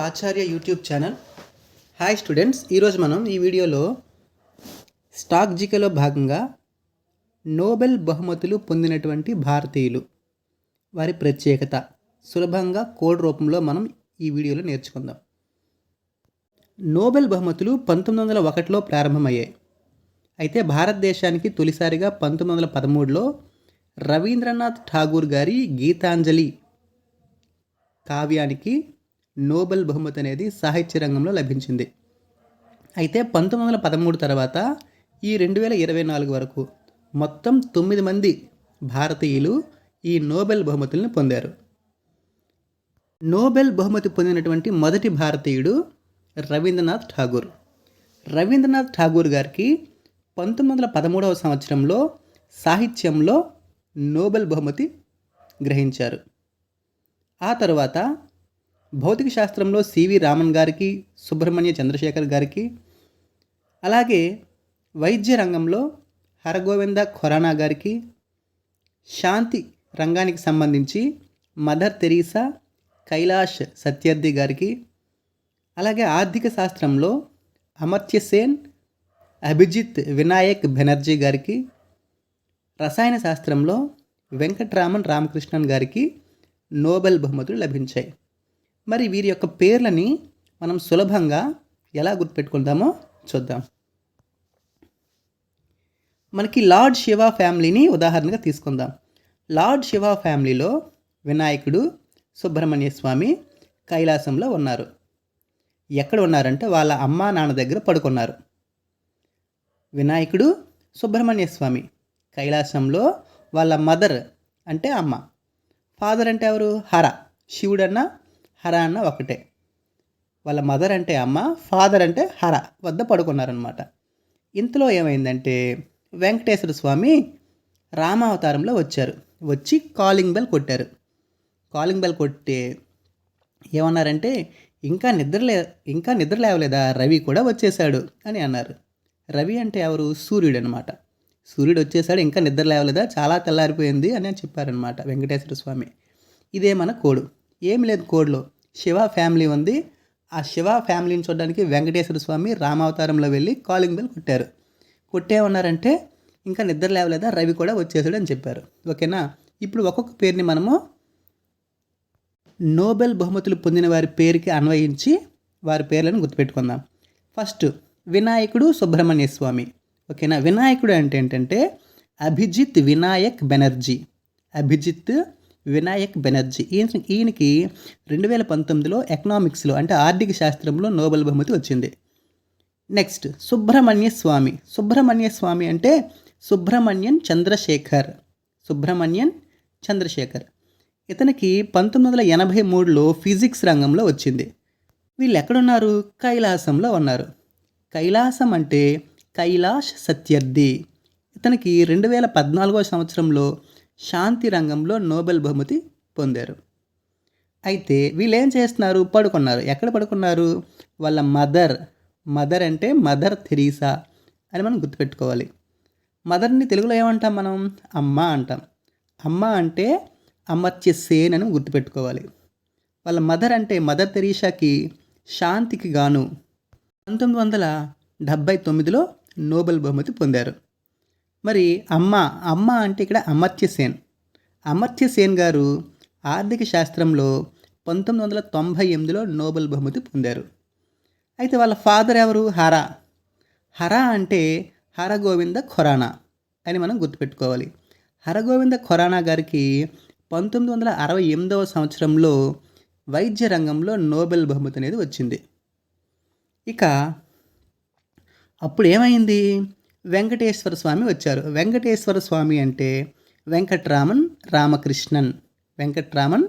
Acharya YouTube channel. Hi students ఈరోజు మనం ఈ వీడియోలో స్టాక్ జీకేలో భాగంగా నోబెల్ బహుమతులు పొందినటువంటి భారతీయులు వారి ప్రత్యేకత. సులభంగా కోడ్ రూపంలో మనం ఈ వీడియోలో నేర్చుకుందాం. నోబెల్ బహుమతులు పంతొమ్మిది వందల ఒకటిలో ప్రారంభమయ్యాయి. అయితే భారతదేశానికి తొలిసారిగా పంతొమ్మిది వందల పదమూడులో రవీంద్రనాథ్ ఠాగూర్ గారి గీతాంజలి కావ్యానికి నోబెల్ బహుమతి అనేది సాహిత్య రంగంలో లభించింది. అయితే పంతొమ్మిది వందల పదమూడు తర్వాత ఈ రెండు వేల ఇరవై నాలుగు వరకు మొత్తం తొమ్మిది మంది భారతీయులు ఈ నోబెల్ బహుమతులను పొందారు. నోబెల్ బహుమతి పొందినటువంటి మొదటి భారతీయుడు రవీంద్రనాథ్ ఠాగూర్. రవీంద్రనాథ్ ఠాగూర్ గారికి పంతొమ్మిది వందల పదమూడవ సంవత్సరంలో సాహిత్యంలో నోబెల్ బహుమతి గ్రహించారు. ఆ తర్వాత భౌతిక శాస్త్రంలో సివి రామన్ గారికి సుబ్రహ్మణ్య చంద్రశేఖర్ గారికి అలాగే వైద్య రంగంలో హరగోవింద ఖొరానా గారికి శాంతి రంగానికి సంబంధించి మదర్ తెరీసా కైలాష్ సత్యర్థి గారికి అలాగే ఆర్థిక శాస్త్రంలో అమర్త్య సేన్ అభిజిత్ వినాయక్ బెనర్జీ గారికి రసాయన శాస్త్రంలో వెంకట్రామన్ రామకృష్ణన్ గారికి నోబెల్ బహుమతులు లభించాయి. మరి వీరి యొక్క పేర్లని మనం సులభంగా ఎలా గుర్తుపెట్టుకుందామో చూద్దాం. మనకి లార్డ్ శివ ఫ్యామిలీని ఉదాహరణగా తీసుకుందాం. లార్డ్ శివ ఫ్యామిలీలో వినాయకుడు సుబ్రహ్మణ్య స్వామి కైలాసంలో ఉన్నారు. ఎక్కడ ఉన్నారంటే వాళ్ళ అమ్మా నాన్న దగ్గర పడుకున్నారు. వినాయకుడు సుబ్రహ్మణ్య స్వామి కైలాసంలో వాళ్ళ మదర్ అంటే అమ్మ. ఫాదర్ అంటే ఎవరు? హర. శివుడన్న హర అన్న ఒకటే. వాళ్ళ మదర్ అంటే అమ్మ ఫాదర్ అంటే హర వద్ద పడుకున్నారనమాట ఇంతలో ఏమైందంటే వెంకటేశ్వర స్వామి రామావతారంలో వచ్చారు. వచ్చి కాలింగ్ బెల్ కొట్టారు. కాలింగ్ బెల్ కొట్టి ఏమన్నారంటే ఇంకా నిద్రలే ఇంకా నిద్ర లేవలేదా? రవి కూడా వచ్చేసాడు అని అన్నారు. రవి అంటే ఎవరు? సూర్యుడు అనమాట సూర్యుడు వచ్చేసాడు ఇంకా నిద్ర లేవలేదా? చాలా తెల్లారిపోయింది అని చెప్పారనమాట వెంకటేశ్వర స్వామి. ఇదే మన కోడు. ఏమి లేదు కోడ్లో. శివ ఫ్యామిలీ ఉంది. ఆ శివ ఫ్యామిలీని చూడడానికి వెంకటేశ్వర స్వామి రామావతారంలో వెళ్ళి కాలింగ్ బెల్ కొట్టారు. కొట్టేమన్నారంటే ఇంకా నిద్ర లేవలేదా? రవి కూడా వచ్చేసాడు అని చెప్పారు. ఓకేనా? ఇప్పుడు ఒక్కొక్క పేరుని మనము నోబెల్ బహుమతులు పొందిన వారి పేరుకి అన్వయించి వారి పేర్లను గుర్తుపెట్టుకుందాం. ఫస్ట్ వినాయకుడు సుబ్రహ్మణ్య స్వామి. ఓకేనా? వినాయకుడు అంటే ఏంటంటే అభిజిత్ వినాయక్ బెనర్జీ. అభిజిత్ వినాయక్ బెనర్జీ. ఈయన ఈయనకి రెండు వేల పంతొమ్మిదిలో ఎకనామిక్స్లో అంటే ఆర్థిక శాస్త్రంలో నోబెల్ బహుమతి వచ్చింది. నెక్స్ట్ సుబ్రహ్మణ్య స్వామి. సుబ్రహ్మణ్య స్వామి అంటే సుబ్రహ్మణ్యన్ చంద్రశేఖర్. సుబ్రహ్మణ్యన్ చంద్రశేఖర్. ఇతనికి పంతొమ్మిది వందల ఎనభై మూడులో ఫిజిక్స్ రంగంలో వచ్చింది. వీళ్ళు ఎక్కడున్నారు కైలాసంలో ఉన్నారు. కైలాసం అంటే కైలాష్ సత్యర్థి. ఇతనికి రెండు వేల పద్నాలుగో సంవత్సరంలో శాంతి రంగంలో నోబెల్ బహుమతి పొందారు. అయితే వీళ్ళు ఏం చేస్తున్నారు? పడుకున్నారు. ఎక్కడ పడుకున్నారు? వాళ్ళ మదర్ మదర్ అంటే మదర్ థెరీసా అని మనం గుర్తుపెట్టుకోవాలి. మదర్ని తెలుగులో ఏమంటాం మనం? అమ్మ అంటాం. అమ్మ అంటే అమర్చే సేన్ అని గుర్తుపెట్టుకోవాలి. వాళ్ళ మదర్ అంటే మదర్ తెరీసాకి శాంతికి గాను పంతొమ్మిది వందల డెబ్భై తొమ్మిదిలో నోబెల్ బహుమతి పొందారు. మరి అమ్మ అమ్మ అంటే ఇక్కడ అమర్త్య సేన్. అమర్త్య సేన్ గారు ఆర్థిక శాస్త్రంలో పంతొమ్మిది వందల తొంభై ఎనిమిదిలో నోబెల్ బహుమతి పొందారు. అయితే వాళ్ళ ఫాదర్ ఎవరు? హర. హర అంటే హరగోవింద ఖొరానా అని మనం గుర్తుపెట్టుకోవాలి. హరగోవింద ఖొరానా గారికి పంతొమ్మిది వందల అరవై ఎనిమిదవ సంవత్సరంలో వైద్య రంగంలో నోబెల్ బహుమతి అనేది వచ్చింది. ఇక అప్పుడు ఏమైంది? వెంకటేశ్వర స్వామి వచ్చారు. వెంకటేశ్వర స్వామి అంటే వెంకట్రామన్ రామకృష్ణన్. వెంకట్రామన్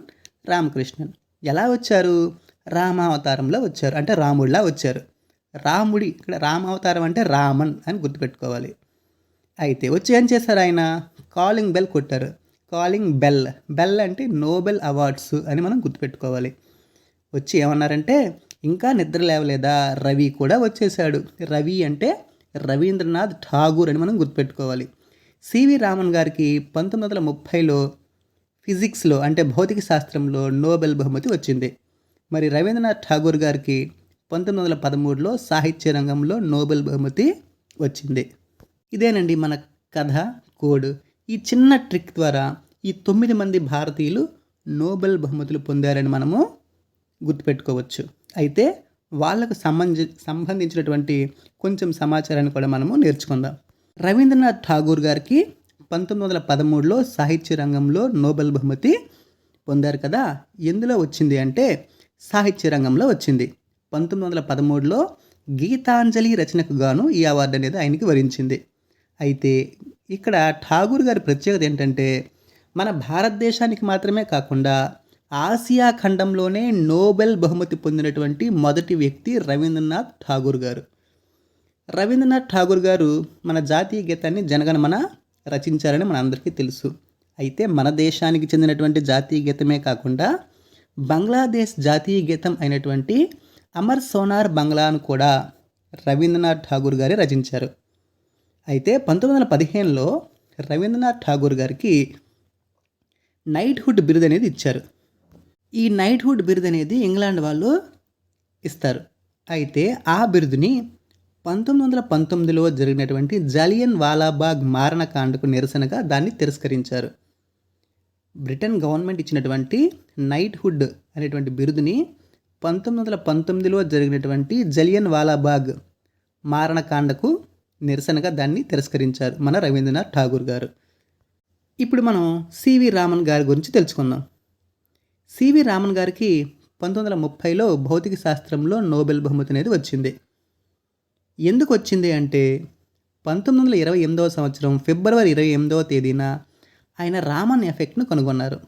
రామకృష్ణన్. ఎలా వచ్చారు? రామావతారంలో వచ్చారు. అంటే రాముడిలా వచ్చారు. రాముడి ఇక్కడ రామావతారం అంటే రామన్ అని గుర్తుపెట్టుకోవాలి. అయితే వచ్చి ఏం చేశారు ఆయన? కాలింగ్ బెల్ కొట్టారు. Calling bell. బెల్ అంటే నోబెల్ అవార్డ్స్ అని మనం గుర్తుపెట్టుకోవాలి. వచ్చి ఏమన్నారంటే ఇంకా నిద్ర లేవలేదా? రవి కూడా వచ్చేసాడు రవి అంటే రవీంద్రనాథ్ ఠాగూర్ అని మనం గుర్తుపెట్టుకోవాలి. సివి రామన్ గారికి పంతొమ్మిది వందల ముప్పైలో ఫిజిక్స్లో అంటే భౌతిక శాస్త్రంలో నోబెల్ బహుమతి వచ్చింది. మరి రవీంద్రనాథ్ ఠాగూర్ గారికి పంతొమ్మిది వందల పదమూడులో సాహిత్య రంగంలో నోబెల్ బహుమతి వచ్చింది. ఇదేనండి మన కథ కోడ్. ఈ చిన్న ట్రిక్ ద్వారా ఈ తొమ్మిది మంది భారతీయులు నోబెల్ బహుమతులు పొందారని మనము గుర్తుపెట్టుకోవచ్చు. అయితే వాళ్ళకు సంబంధి సంబంధించినటువంటి కొంచెం సమాచారాన్ని కూడా మనము నేర్చుకుందాం. రవీంద్రనాథ్ ఠాగూర్ గారికి పంతొమ్మిది వందల పదమూడులో సాహిత్య రంగంలో నోబెల్ బహుమతి పొందారు కదా. ఎందులో వచ్చింది అంటే సాహిత్య రంగంలో వచ్చింది. పంతొమ్మిది వందల పదమూడులో గీతాంజలి రచనకు గాను ఈ అవార్డు అనేది ఆయనకి వరించింది. అయితే ఇక్కడ ఠాగూర్ గారి ప్రత్యేకత ఏంటంటే మన భారతదేశానికి మాత్రమే కాకుండా ఆసియా ఖండంలోనే నోబెల్ బహుమతి పొందినటువంటి మొదటి వ్యక్తి రవీంద్రనాథ్ ఠాగూర్ గారు. రవీంద్రనాథ్ ఠాగూర్ గారు మన జాతీయ గీతాన్ని జనగణమన రచించారని మన అందరికీ తెలుసు. అయితే మన దేశానికి చెందినటువంటి జాతీయ గీతమే కాకుండా బంగ్లాదేశ్ జాతీయ గీతం అయినటువంటి అమర్ సోనార్ బంగ్లాను కూడా రవీంద్రనాథ్ ఠాగూర్ గారే రచించారు. అయితే పంతొమ్మిది వందల పదిహేనులో రవీంద్రనాథ్ ఠాగూర్ గారికి నైట్హుడ్ బిరుదు అనేది ఇచ్చారు. ఈ నైట్హుడ్ బిరుదు అనేది ఇంగ్లాండ్ వాళ్ళు ఇస్తారు. అయితే ఆ బిరుదుని పంతొమ్మిది వందల పంతొమ్మిదిలో జరిగినటువంటి జలియన్ వాలాబాగ్ మారణకాండకు నిరసనగా దాన్ని తిరస్కరించారు. బ్రిటన్ గవర్నమెంట్ ఇచ్చినటువంటి నైట్హుడ్ అనేటువంటి బిరుదుని పంతొమ్మిది వందల పంతొమ్మిదిలో జరిగినటువంటి జలియన్ వాలాబాగ్ మారణకాండకు నిరసనగా దాన్ని తిరస్కరించారు మన రవీంద్రనాథ్ ఠాగూర్ గారు. ఇప్పుడు మనం సివి రామన్ గారి గురించి తెలుసుకుందాం. సివి రామన్ గారికి పంతొమ్మిది వందల ముప్పైలో భౌతిక శాస్త్రంలో నోబెల్ బహుమతి అనేది వచ్చింది. ఎందుకు వచ్చింది అంటే పంతొమ్మిది వందల ఇరవై ఎనిమిదవ సంవత్సరం ఫిబ్రవరి ఇరవై ఎనిమిదవ తేదీన ఆయన రామన్ ఎఫెక్ట్ను కనుగొన్నారు.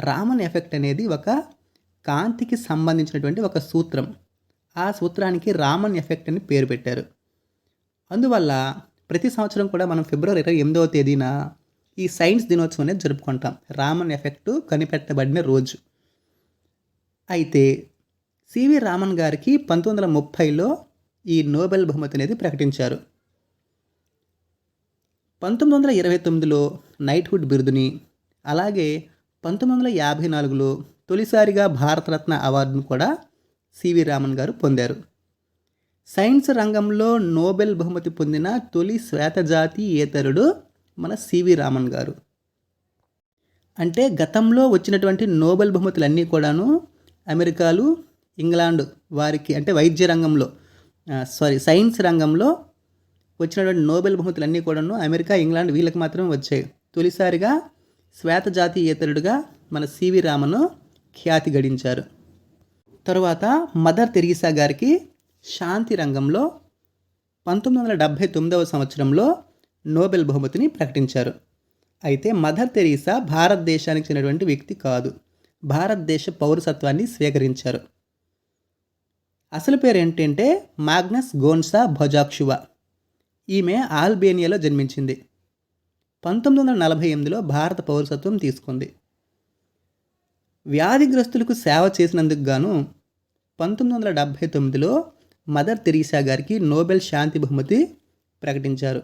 రామన్ ఎఫెక్ట్ అనేది ఒక కాంతికి సంబంధించినటువంటి ఒక సూత్రం. ఆ సూత్రానికి రామన్ ఎఫెక్ట్ అని పేరు పెట్టారు. అందువల్ల ప్రతి సంవత్సరం కూడా మనం ఫిబ్రవరి ఇరవై ఎనిమిదవ తేదీన ఈ సైన్స్ దినోత్సవం అనేది జరుపుకుంటాం. రామన్ ఎఫెక్ట్ కనిపెట్టబడిన రోజు. అయితే సివి రామన్ గారికి పంతొమ్మిది వందల ముప్పైలో ఈ నోబెల్ బహుమతి అనేది ప్రకటించారు. పంతొమ్మిది వందల ఇరవై తొమ్మిదిలో నైట్హుడ్ బిరుదుని అలాగే పంతొమ్మిది వందల యాభై నాలుగులో తొలిసారిగా భారతరత్న అవార్డును కూడా సివి రామన్ గారు పొందారు. సైన్స్ రంగంలో నోబెల్ బహుమతి పొందిన తొలి శ్వేతజాతి ఏతరుడు మన సివి రామన్ గారు. అంటే గతంలో వచ్చినటువంటి నోబెల్ బహుమతులన్నీ కూడాను అమెరికాలు ఇంగ్లాండ్ వారికి అంటే వైద్య రంగంలో సారీ సైన్స్ రంగంలో వచ్చినటువంటి నోబెల్ బహుమతులన్నీ కూడాను అమెరికా ఇంగ్లాండ్ వీళ్ళకి మాత్రమే వచ్చాయి. తొలిసారిగా శ్వేత జాతీయేతరుడుగా మన సివి రామను ఖ్యాతి గడించారు. తరువాత మదర్ తెరీసా గారికి శాంతి రంగంలో పంతొమ్మిది వందల డెబ్భై తొమ్మిదవ సంవత్సరంలో నోబెల్ బహుమతిని ప్రకటించారు. అయితే మదర్ తెరీసా భారతదేశానికి చెందినటువంటి వ్యక్తి కాదు. భారతదేశ పౌరసత్వాన్ని స్వీకరించారు. అసలు పేరు ఏంటంటే మాగ్నస్ గోన్సా భజాక్షువా. ఈమె ఆల్బేనియాలో జన్మించింది. పంతొమ్మిది వందల నలభై ఎనిమిదిలో భారత పౌరసత్వం తీసుకుంది. వ్యాధిగ్రస్తులకు సేవ చేసినందుకు గాను పంతొమ్మిది వందల డెబ్భై తొమ్మిదిలో మదర్ తెరీసా గారికి నోబెల్ శాంతి బహుమతి ప్రకటించారు.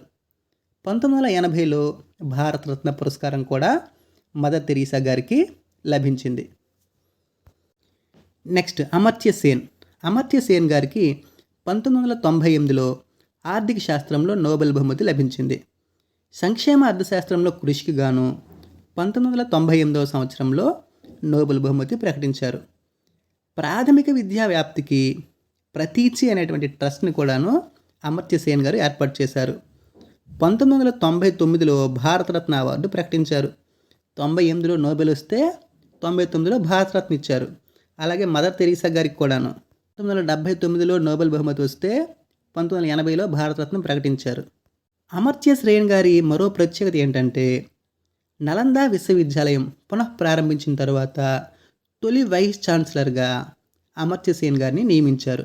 పంతొమ్మిది వందల ఎనభైలో భారతరత్న పురస్కారం కూడా మదర్ తెరీసా గారికి లభించింది. నెక్స్ట్ అమర్త్య సేన్. అమర్త్య సేన్ గారికి పంతొమ్మిది వందల తొంభై ఎనిమిదిలో ఆర్థిక శాస్త్రంలో నోబెల్ బహుమతి లభించింది. సంక్షేమ అర్థశాస్త్రంలో కృషికి గాను పంతొమ్మిది వందల తొంభై ఎనిమిదవ సంవత్సరంలో నోబెల్ బహుమతి ప్రకటించారు. ప్రాథమిక విద్యా వ్యాప్తికి ప్రతీచి అనేటువంటి ట్రస్ట్ని కూడాను అమర్త్య సేన్ గారు ఏర్పాటు చేశారు. పంతొమ్మిది వందల తొంభై తొమ్మిదిలో భారతరత్న అవార్డు ప్రకటించారు. తొంభై ఎనిమిదిలో నోబెల్ వస్తే తొంభై తొమ్మిదిలో భారతరత్న ఇచ్చారు. అలాగే మదర్ తెరీసా గారికి కూడాను. పంతొమ్మిది వందల డెబ్బై తొమ్మిదిలో నోబెల్ బహుమతి వస్తే పంతొమ్మిది వందల ఎనభైలో భారతరత్న ప్రకటించారు. అమర్త్య శ్రేయన్ గారి మరో ప్రత్యేకత ఏంటంటే నలంద విశ్వవిద్యాలయం పునః ప్రారంభించిన తర్వాత తొలి వైస్ ఛాన్సలర్గా అమర్త్య సేన్ గారిని నియమించారు.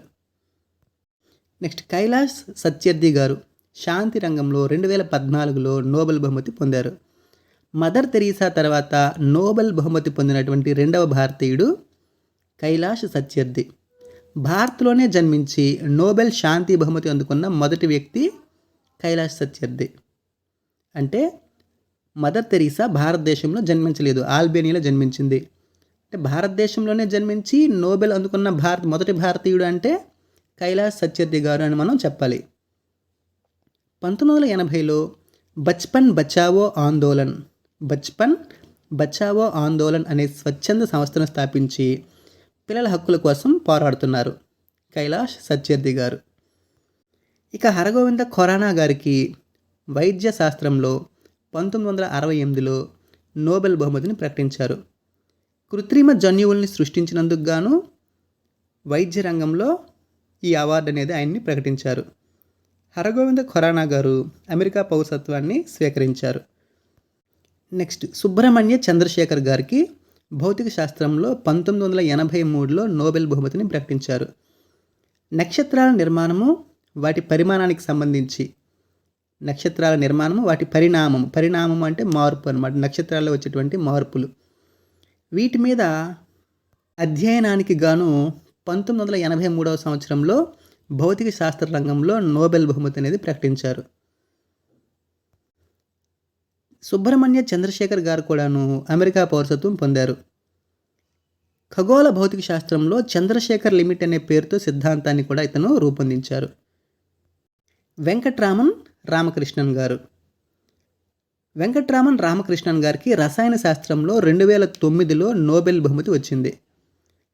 నెక్స్ట్ కైలాష్ సత్యర్థి గారు శాంతి రంగంలో రెండు వేల పద్నాలుగులో నోబెల్ బహుమతి పొందారు. మదర్ తెరీసా తర్వాత నోబెల్ బహుమతి పొందినటువంటి రెండవ భారతీయుడు కైలాష్ సత్యర్థి. భారత్లోనే జన్మించి నోబెల్ శాంతి బహుమతి అందుకున్న మొదటి వ్యక్తి కైలాష్ సత్యర్థి. అంటే మదర్ తెరీసా భారతదేశంలో జన్మించలేదు ఆల్బేనియాలో జన్మించింది. అంటే భారతదేశంలోనే జన్మించి నోబెల్ అందుకున్న భారత్ మొదటి భారతీయుడు అంటే కైలాష్ సత్యర్థి గారు అని మనం చెప్పాలి. పంతొమ్మిది వందల ఎనభైలో బచ్పన్ బచావో ఆందోళన్. బచ్పన్ బచావో ఆందోళన్ అనే స్వచ్ఛంద సంస్థను స్థాపించి పిల్లల హక్కుల కోసం పోరాడుతున్నారు. కైలాష్ సత్యర్థి గారు. ఇక హరగోవింద ఖొరానా గారికి వైద్య శాస్త్రంలో పంతొమ్మిది వందల అరవై ఎనిమిదిలో నోబెల్ బహుమతిని ప్రకటించారు. కృత్రిమ జన్యువుల్ని సృష్టించినందుకు గాను వైద్య రంగంలో ఈ అవార్డు అనేది ఆయన్ని ప్రకటించారు. హరగోవింద ఖొరానా గారు అమెరికా పౌరసత్వాన్ని స్వీకరించారు. నెక్స్ట్ సుబ్రహ్మణ్య చంద్రశేఖర్ గారికి భౌతిక శాస్త్రంలో పంతొమ్మిది వందల ఎనభై మూడులో నోబెల్ బహుమతిని ప్రకటించారు. నక్షత్రాల నిర్మాణము వాటి పరిమాణానికి సంబంధించి. నక్షత్రాల నిర్మాణము వాటి పరిణామం పరిణామం అంటే మార్పు అనమాట నక్షత్రాల్లో వచ్చేటువంటి మార్పులు. వీటి మీద అధ్యయనానికి గాను పంతొమ్మిది వందల ఎనభై మూడవ సంవత్సరంలో భౌతిక శాస్త్ర రంగంలో నోబెల్ బహుమతి అనేది ప్రకటించారు. సుబ్రహ్మణ్య చంద్రశేఖర్ గారు కూడాను అమెరికా పౌరసత్వం పొందారు. ఖగోళ భౌతిక శాస్త్రంలో చంద్రశేఖర్ లిమిట్ అనే పేరుతో సిద్ధాంతాన్ని కూడా ఇతను రూపొందించారు. వెంకట్రామన్ రామకృష్ణన్ గారు. వెంకట్రామన్ రామకృష్ణన్ గారికి రసాయన శాస్త్రంలో రెండు వేల తొమ్మిదిలో నోబెల్ బహుమతి వచ్చింది.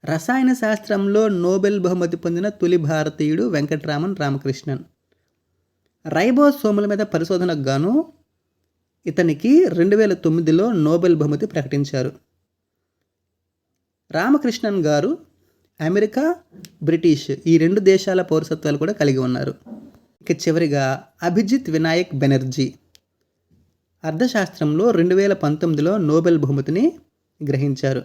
రసాయన శాస్త్రంలో నోబెల్ బహుమతి పొందిన తొలి భారతీయుడు వెంకట్రామన్ రామకృష్ణన్. రైబోసోముల మీద పరిశోధనకు గాను ఇతనికి రెండు వేల తొమ్మిదిలో నోబెల్ బహుమతి ప్రకటించారు. రామకృష్ణన్ గారు అమెరికా బ్రిటిష్ ఈ రెండు దేశాల పౌరసత్వాలు కూడా కలిగి ఉన్నారు. ఇక చివరిగా అభిజిత్ వినాయక్ బెనర్జీ అర్థశాస్త్రంలో రెండు వేల పంతొమ్మిదిలో నోబెల్ బహుమతిని గ్రహించారు.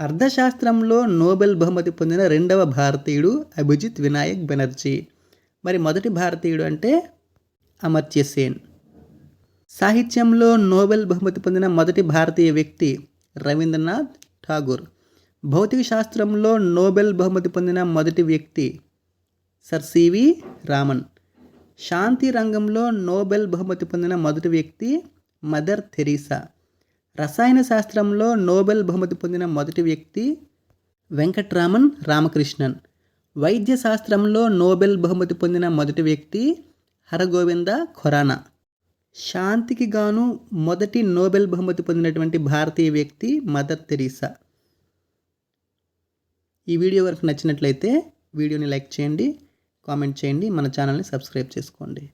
అర్థశాస్త్రంలో నోబెల్ బహుమతి పొందిన రెండవ భారతీయుడు అభిజిత్ వినాయక్ బెనర్జీ. మరి మొదటి భారతీయుడు అంటే అమర్త్య సేన్. సాహిత్యంలో నోబెల్ బహుమతి పొందిన మొదటి భారతీయ వ్యక్తి రవీంద్రనాథ్ ఠాగూర్. భౌతిక శాస్త్రంలో నోబెల్ బహుమతి పొందిన మొదటి వ్యక్తి సర్ సివి రామన్. శాంతి రంగంలో నోబెల్ బహుమతి పొందిన మొదటి వ్యక్తి మదర్ థెరీసా రసాయన శాస్త్రంలో నోబెల్ బహుమతి పొందిన మొదటి వ్యక్తి వెంకట్రామన్ రామకృష్ణన్. వైద్య శాస్త్రంలో నోబెల్ బహుమతి పొందిన మొదటి వ్యక్తి హరగోవింద ఖొరానా. శాంతికి గాను మొదటి నోబెల్ బహుమతి పొందినటువంటి భారతీయ వ్యక్తి మదర్ తెరీసా. ఈ వీడియో వరకు నచ్చినట్లయితే వీడియోని లైక్ చేయండి కామెంట్ చేయండి మన ఛానల్ని సబ్స్క్రైబ్ చేసుకోండి.